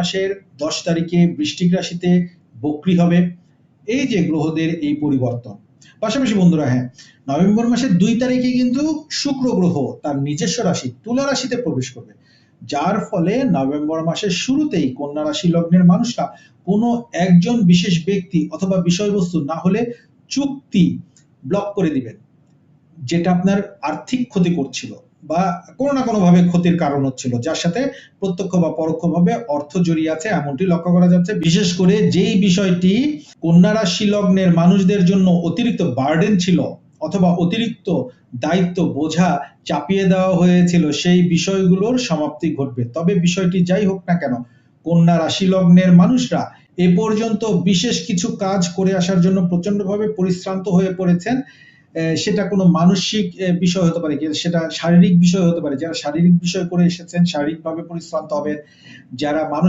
মাসের দশ তারিখে বৃষ্টিক রাশিতে বক্রি হবে। এই যে গ্রহদের এই পরিবর্তন, পাশাপাশি বন্ধুরা হ্যাঁ নভেম্বর মাসের দুই তারিখে কিন্তু শুক্র গ্রহ তার নিজস্ব রাশি, তুলা রাশিতে প্রবেশ করবে। যার ফলে নভেম্বর মাসের শুরুতেই কন্যা রাশি লগ্নের মানুষরা কোনো একজন বিশেষ ব্যক্তি অথবা বিষয়বস্তু না হলে চুক্তি ব্লক করে দিবেন, যেটা আপনার আর্থিক ক্ষতি করছিল। বা কোনো না কোনো ভাবে ক্ষতির কারণ হচ্ছিল, যার সাথে প্রত্যক্ষ বা পরোক্ষভাবে অর্থ জড়িয়ে আছে এমনটি লক্ষ্য করা যাচ্ছে। বিশেষ করে যেই বিষয়টি কন্যা রাশি লগ্নের মানুষদের জন্য অতিরিক্ত বার্ডেন ছিল অথবা অতিরিক্ত দায়িত্ব বোঝা চাপিয়ে দেওয়া হয়েছিল, সেই বিষয়গুলোর সমাপ্তি ঘটবে। তবে বিষয়টি যাই হোক না কেন, কন্যা রাশি লগ্নের মানুষরা এ পর্যন্ত বিশেষ কিছু কাজ করে আসার জন্য প্রচন্ডভাবে পরিশ্রান্ত হয়ে পড়েছেন। সেটা কোনো মানসিক বিষয় হতে পারে সেটা শারীরিক বিষয় হতে পারে। যারা শারীরিক বিষয় করে এসেছেন, শারীরিকভাবে পরিশ্রান্ত হবেন, যারা